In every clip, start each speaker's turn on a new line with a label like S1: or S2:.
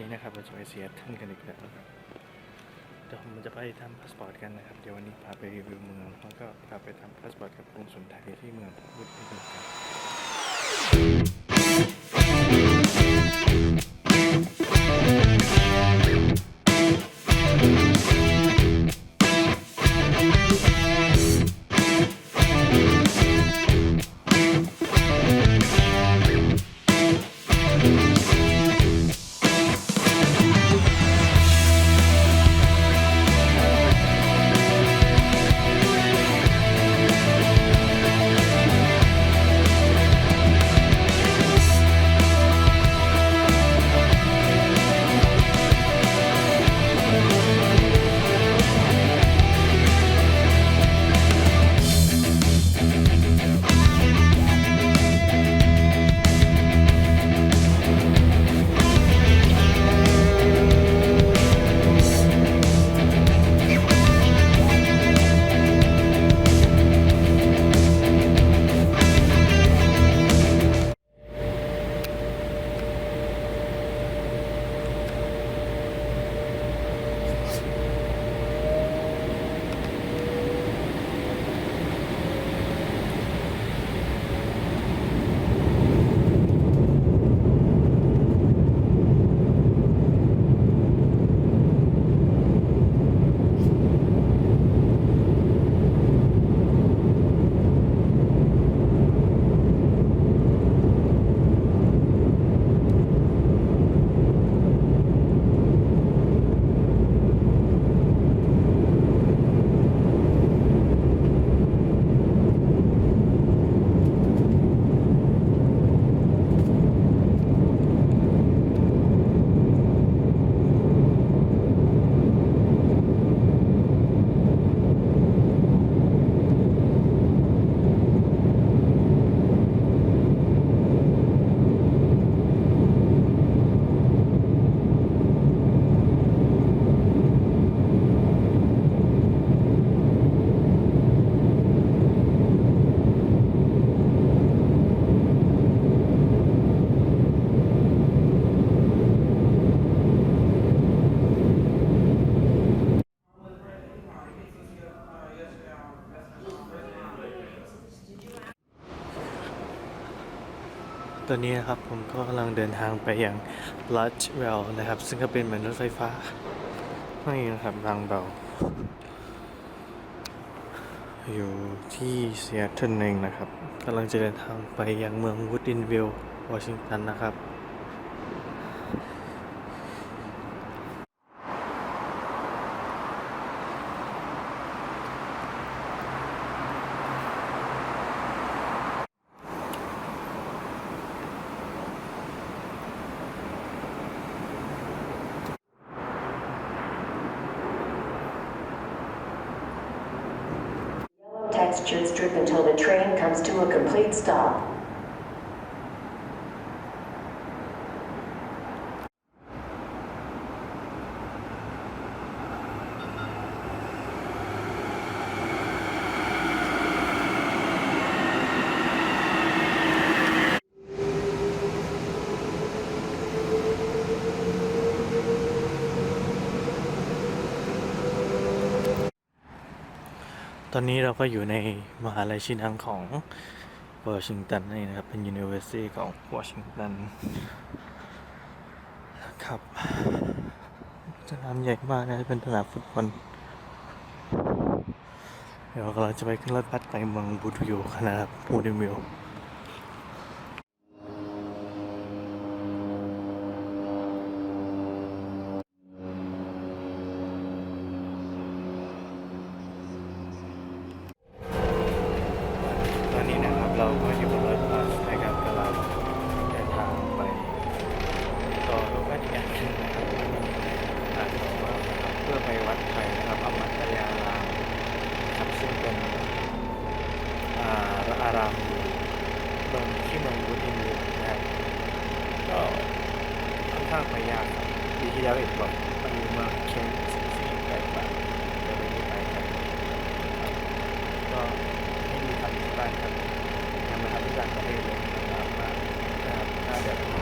S1: นี้นะครับเราจะไปเสียท่านกันอีกแล้วนะครับเดี๋ยวผมจะไปทำพาสปอร์ตกันนะครับ เดี๋ยววันนี้พาไปรีวิวเมืองแล้วก็พาไปทำพาสปอร์ตกับกรุงสุนทรีที่เมืองพุทธกันครับ ตอนนี้นะครับผมก็กำลังเดินทางไปยังลัชเวลนะครับ ซึ่งก็เป็นเหมือนรถไฟฟ้านี่นะครับรางเบาอยู่ที่เซียเทิลเองนะครับกำลังจะเดินทางไปยังเมืองวูดดินวิลล์วอชิงตันนะครับ
S2: Textured strip until the train comes to a complete stop.
S1: ตอนนี้เราก็อยู่ในมหาลัยชื่อดังของวอชิงตันนี่นะครับ เป็น University ของวอชิงตันนะครับสนามใหญ่มากนะเป็นสนามฟุตบอลเดี๋ยวเราจะไปขึ้นรถบัสไปเมืองบูดูโยกันนะครับบูดูโย เราก็อยู่บนรถบัสนะครับกำลังเดินทางไปต่อรถบัสอีกอันหนึงนะครับอ่านบอกว่าเพื่อไปวัดไทยนะครับอมัตยารามครับซึ่งเป็นอาอารามเมืองที่เมืองบุรีรัมย์นะครับก็ค่อนข้างไปยากปีที่แล้วเอกบอก Yeah.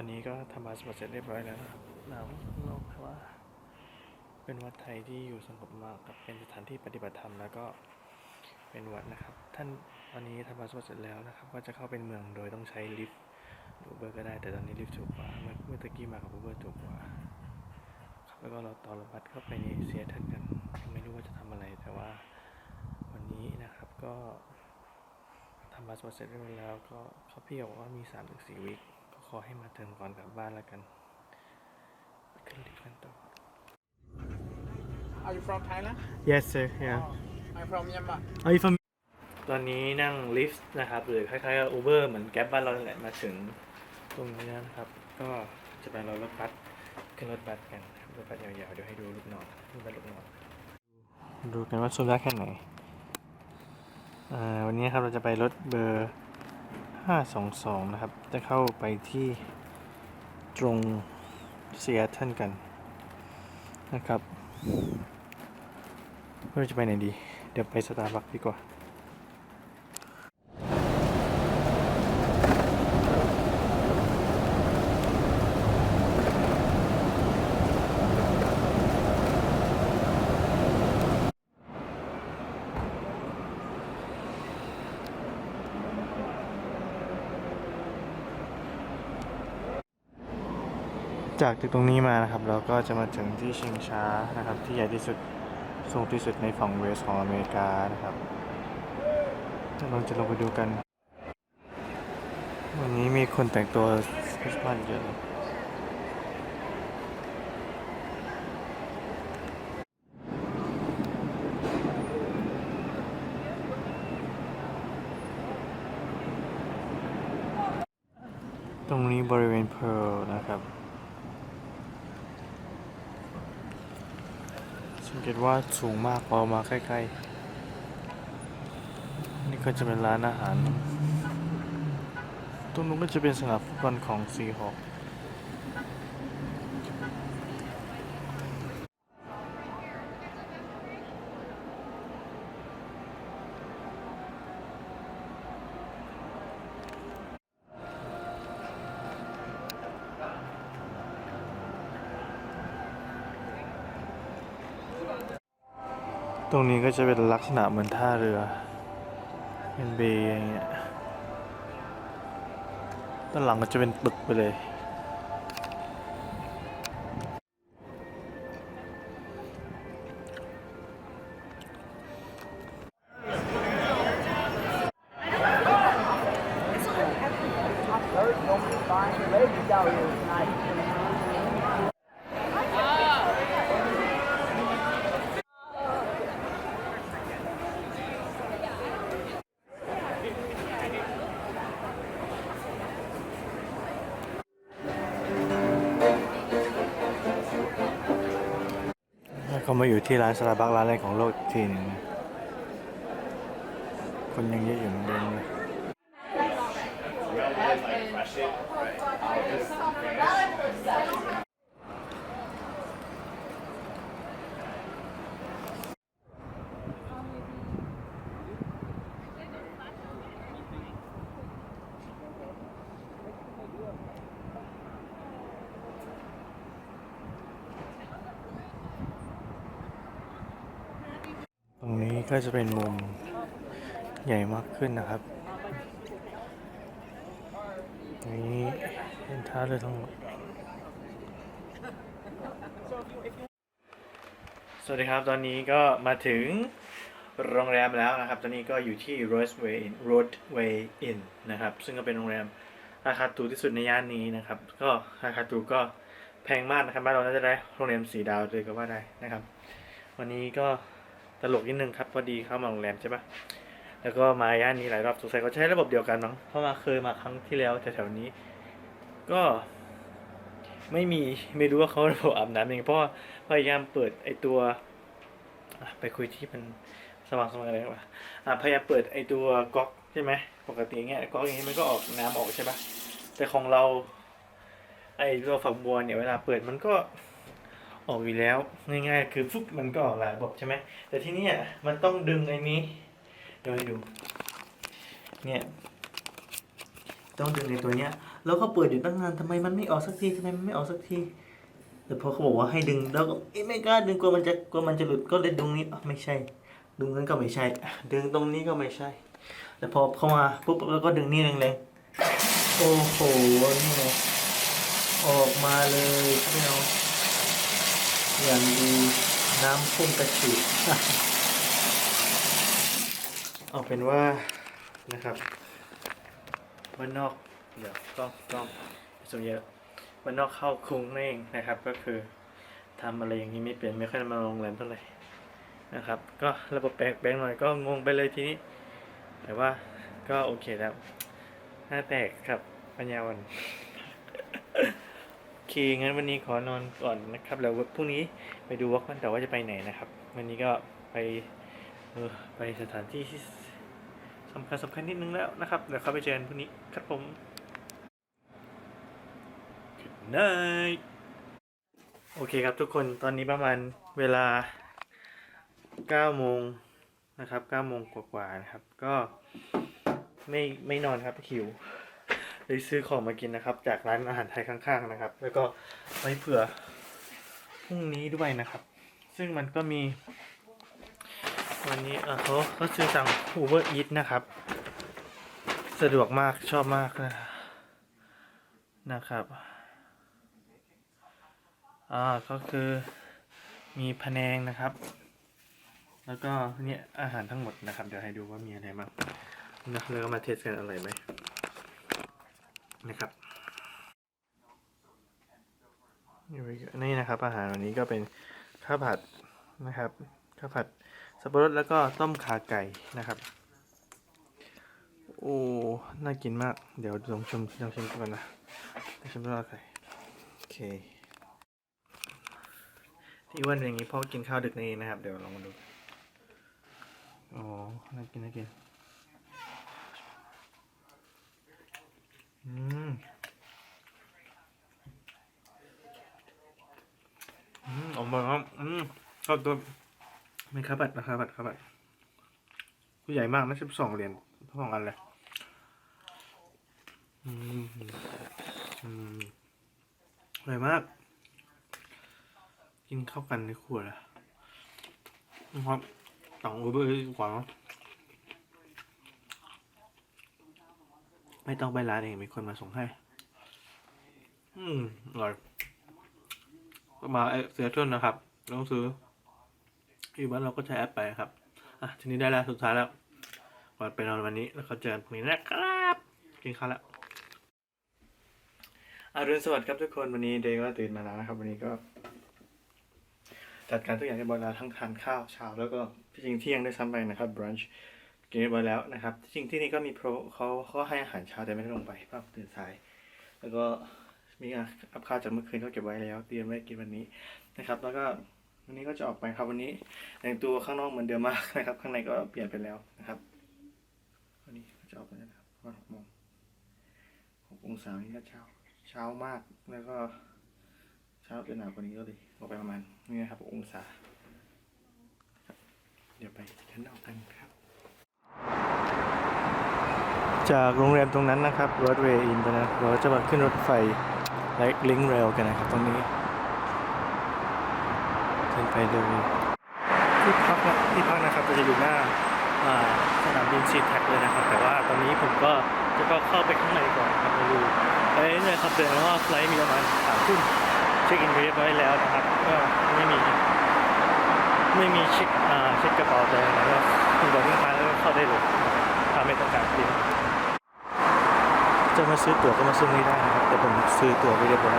S1: อนนี้ก็ทำบาสบอดเสร็จเรียบร้อยแล้วนะครับหนาวลงแต่ว่า เป็นวัดไทยที่อยู่สงบมากครับเป็นสถานที่ปฏิบัติธรรมแล้วก็เป็นวัดนะครับ ท่านตอนนี้ทำบาสบอดเสร็จแล้วนะครับ ก็จะเข้าเป็นเมืองโดยต้องใช้ลิฟต์อูเบอร์ก็ได้ แต่ตอนนี้ลิฟต์ถูกกว่า เมื่อเมื่อตะกี้มากับอูเบอร์ถูกกว่าครับแล้วก็เราต่อรถบัสเข้าไปในเซียเทิลกันไม่รู้ว่าจะทำอะไรแต่ว่าวันนี้นะครับก็ทำบาสบอดเสร็จเรียบร้อยแล้วก็เขาพี่บอกว่ามี3าถึงสวิคก็ข อให้มาเติมก่อนกลับบ้านแล้วกันขึ้นลิฟต์กันต่อ
S3: Are you from Thailand?
S1: Yes sir yeah
S3: I'm from Myanmar.
S1: Are you from ตอนนี้นั่งลิฟต์นะครับหรือคล้ายๆกับ Uber เหมือนแก๊บบ้านเราแหละมาถึงตรงนี้แล้วนะครับ ก็จะไปรอรถบัสขึ้นรถบัสกันรถบัสยาวๆเดี๋ยวให้ดูลูกนอนรถบัสลูกนอนดูกันว่าซูมได้แค่ไหนอ่าวันนี้ครับเราจะไปรถเบอร์ 522 นะครับ จะเข้าไปที่ตรงเซียท่านกันนะครับเราจะไปไหนดี เดี๋ยวไปสตาร์บัคดีกว่า จากตึกตรงนี้มานะครับ เราก็จะมาถึงที่ชิงช้านะครับ ที่ใหญ่ที่สุดสูงที่สุดในฝั่งเวสของอเมริกานะครับเราจะลงไปดูกัน วันนี้มีคนแต่งตัวคริสต์มาสเยอะเลยตรงนี้บริเวณเพลนะครับ สัง เห็นว่าสูงมากพอมาใกล้ๆ นี่ก็จะเป็นร้านอาหาร ตรงนู้นก็จะเป็นสนามฟุตบอลของซีฮอค ตรงนี้ก็จะเป็นลักษณะเหมือนท่าเรือเป็นเบย์อย่างเงี้ยด้านหลังก็จะเป็นตึกไปเลยแล้ว ร้านสลาบักร้านแรกของโลกทีหนึงคนยังเยอะอยู่นเดิมเลยตรงนี้ ก็จะเป็นมุมใหญ่มากขึ้นนะครับนี้เป็นท่าเรือทั้งหมดสวัสดีครับ ตอนนี้ก็มาถึงโรงแรมแล้วนะครับ ตอนนี้ก็อยู่ที่ Roadway Inn Roadway Inn นะครับ ซึ่งก็เป็นโรงแรมราคาถูกที่สุดในย่านนี้นะครับ ก็ราคาถูกก็แพงมากนะครับบ้านเราน่าจะได้โรงแรมสีดาวเลยก็ว่าได้นะครับ วันนี้ก็ ตลกนิดนึงครับพอดีเข้ามาโรงแรมใช่ปะแล้วก็มาย่านนี้หลายรอบสงสัยเขาใช้ระบบเดียวกันมั้งเพราะมาเคยมาครั้งที่แล้วแถวๆนี้ ก็ไม่มีไม่รู้ว่าเขาระบบอาบน้ำยังไงเพราะพยายามเปิดไอตัวไปคุยที่มันสว่างสว่างอะไรวะพยายามเปิดไอตัวก๊อกใช่ไหมปกติเงี้ยก๊อกอย่างนี้มันก็ออกน้ำออกใช่ปะแต่ของเรา ไอตัวฝักบัวเนี่ยเวลาเปิดมันก็ ออกอยู่แล้วง่ายๆ คือฟุบมันก็ออกหลายระบบใช่ไหมแต่ที่นี่มันต้องดึงไอ้นี้เดี๋ยวให้ดูเนี่ยต้องดึงในตัวเนี้ยแล้วก็เปิดอยู่ตั้งนานทำไมมันไม่ออกสักทีทำไมมันไม่ออกสักทีแต่พอเขาบอกว่าให้ดึงแล้วก็ไม่กล้าดึงกลัวมันจะกลัวมันจะหลุดก็เลยดึงนี้ไม่ใช่ ดึงนั้นก็ไม่ใช่ ดึงตรงนี้ก็ไม่ใช่ แต่พอเข้ามาปุ๊บแล้วก็ดึงนี่แรงๆโอ้โหนี่ไงออกมาเลยพี่น้อง อย่างดีน้ำพุ่งกระฉูดเอาเป็นว่านะครับบ้านนอกเดี๋ยวกล้องกล้องส่วนเยอะบ้านนอกเข้าคุงนั่นเองนะครับ ก็คือทำอะไรอย่างนี้ไม่เป็นไม่ค่อยมาโรงแรมเท่าไหร่นะครับ ก็ระบบแปลกๆหน่อยก็งงไปเลยทีนี้ แต่ว่าก็โอเคแล้วหน้าแตกครับปัญญาวัน เค งั้นวันนี้ขอนอนก่อนนะครับ แล้วพรุ่งนี้ไปดูว่ากันแต่ว่าจะไปไหนนะครับ วันนี้ก็ไปเออไปสถานที่ที่สำคัญสำคัญนิดนึงแล้วนะครับเดี๋ยวเข้าไปเจอกันพรุ่งนี้ครับผม Good night โอเคครับทุกคนตอนนี้ประมาณเวลา9โมงนะครับ9โมงกว่าๆนะครับ ก็ไม่ไม่นอนครับหิว เลยซื้อของมากินนะครับ จากร้านอาหารไทยข้างๆนะครับ แล้วก็ไว้เผื่อพรุ่งนี้ด้วยนะครับ ซึ่งมันก็มี วันนี้เออเขาเขาซื้อสั่ง Uber Eats นะครับ สะดวกมากชอบมากนะนะครับอ่าก็คือมีพะแนงนะครับ แล้วก็เนี่ยอาหารทั้งหมดนะครับ เดี๋ยวให้ดูว่ามีอะไรบ้างนะแล้วก็มาเทสกันอร่อยไหม นะครับนี่นะครับอาหารวันนี้ก็เป็นข้าวผัดนะครับข้าวผัดสับปะรดแล้วก็ต้มขาไก่นะครับโอ้น่ากินมากเดี๋ยวลองชมลองชิมก่อนนะลองชิมต้มขาไก่โอเคที่วนเป็นอย่างนี้เพราะกินข้าวดึกนี่นะครับ เดี๋ยวลองมาดูอ๋อน่ากินน่ากิน อืมอืมออกมาครับอืมก็ตัวไม่ครับบัตรนะครับบัตรครับบัตรผู้ใหญ่มากนะสิบสองเหรียญทั้งสองอันเลยอืมอืมอร่อยมาก กินเข้ากันในครัวเลยนะครับต่างอูเบอร์ดีกว่าเนอะ ไม่ต้องไปร้านเองมีคนมาส่งให้ อืมอร่อยมาเอเซียทนนะครับต้องซื้อที่บ้านเราก็ใช้แอปไปครับ อะทีนี้ได้แล้วสุดท้ายแล้วก่อนไปนอนวันนี้แล้วก็เจอกันพรุ่งนี้นะครับ กินข้าวแล้วอรุณสวัสดิ์ครับทุกคนวันนี้เดย์ก็ตื่นมาแล้วนะครับ วันนี้ก็ จัดการทุกอย่างเรียบร้อยแล้วทั้งทานข้าวเช้าแล้วก็ที่จริงเที่ยงได้ซ้ำไปนะครับ brunch กินเรียบร้อยแล้วนะครับจริงที่นี่ก็มีโปรเขาเขาให้อาหารเช้าแต่ไม่ได้ลงไปเพราะตื่นสาย แล้วก็มีอัพข้าจากเมื่อคืนเขาเก็บไว้แล้ว เตรียมไว้กินวันนี้นะครับ แล้วก็วันนี้ก็จะออกไปครับวันนี้แต่งตัวข้างนอกเหมือนเดิมมากนะครับ ข้างในก็เปลี่ยนไปแล้วนะครับวันนี้จะออกไปแล้วนะครับประมาณหกโมงหกองศานี่ก็เช้าเช้ามากแล้วก็เช้าจะหนาวกว่านี้ก็เลยออกไปประมาณนี่นะครับองศาเดี๋ยวไปชั้นนอกกันครับ จากโรงแรมตรงนั้นนะครับรถเวย์อินไปนะเราจะมาขึ้นรถไฟไลลิงเรลกันนะครับตรงนี้ขึ้นไปเลยที่พักนะที่พักนะครับจะอยู่หน้าสนามบินซีแท็กเลยนะครับ แต่ว่าตอนนี้ผมก็จะก็เข้าไปข้างในก่อนครับมาดูเอ้ยเนี่ยครับเดินว่าไฟล์มีประมาณสามทุ่มเช็คอินเรียบร้อยแล้วนะครับ ก็ไม่มี ไม่มีชิดเช็ดกระเป๋าเลยนะก็คุณบอกลูกค้าแล้วก็เข้าได้เลยถ้าไม่ต้องการที่จะมาซื้อตั๋วก็มาซื้อไม่ได้นะครับแต่ผมซื้อตั๋วไปเรียบร้อย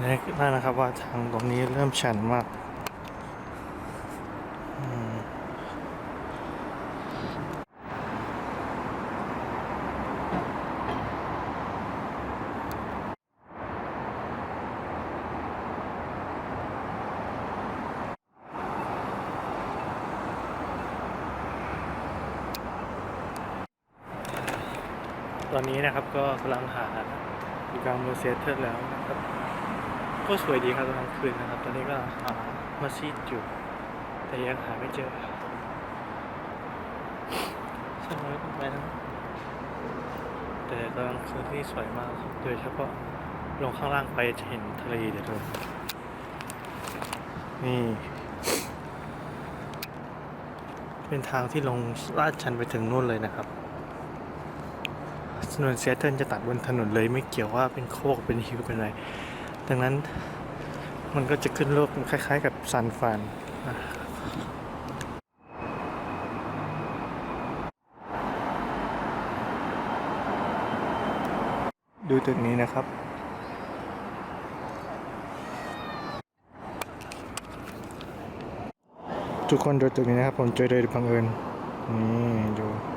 S1: ได้ได้นะครับว่าทางตรงนี้เริ่มชันมากตอนนี้นะครับก็กำลังหาอยู่กลางเมืองเซยเทิลแล้วนะครับ ก็สวยดีครับตอนกลางคืนนะครับ ตอนนี้ก็หามัสยิดอยู่ แต่ยังหาไม่เจอช่างมันไม่ไปนะแต่ตอนกลางคืนที่สวยมากโดยเฉพาะลงข้างล่างไปจะเห็นทะเลเดี๋ยวดูนี่ เป็นทางที่ลงลาดชันไปถึงนู่นเลยนะครับถนนเซียเทิลจะตัดบนถนนเลยไม่เกี่ยวว่าเป็นโคกเป็นฮิวเป็นอะไร ดังนั้นมันก็จะขึ้นโลกคล้าย ๆ กับซันฟานดูตึกนี้นะครับ ทุกคนดูตึกนี้นะครับ ผมเจอโดยบังเอิญนี่ดู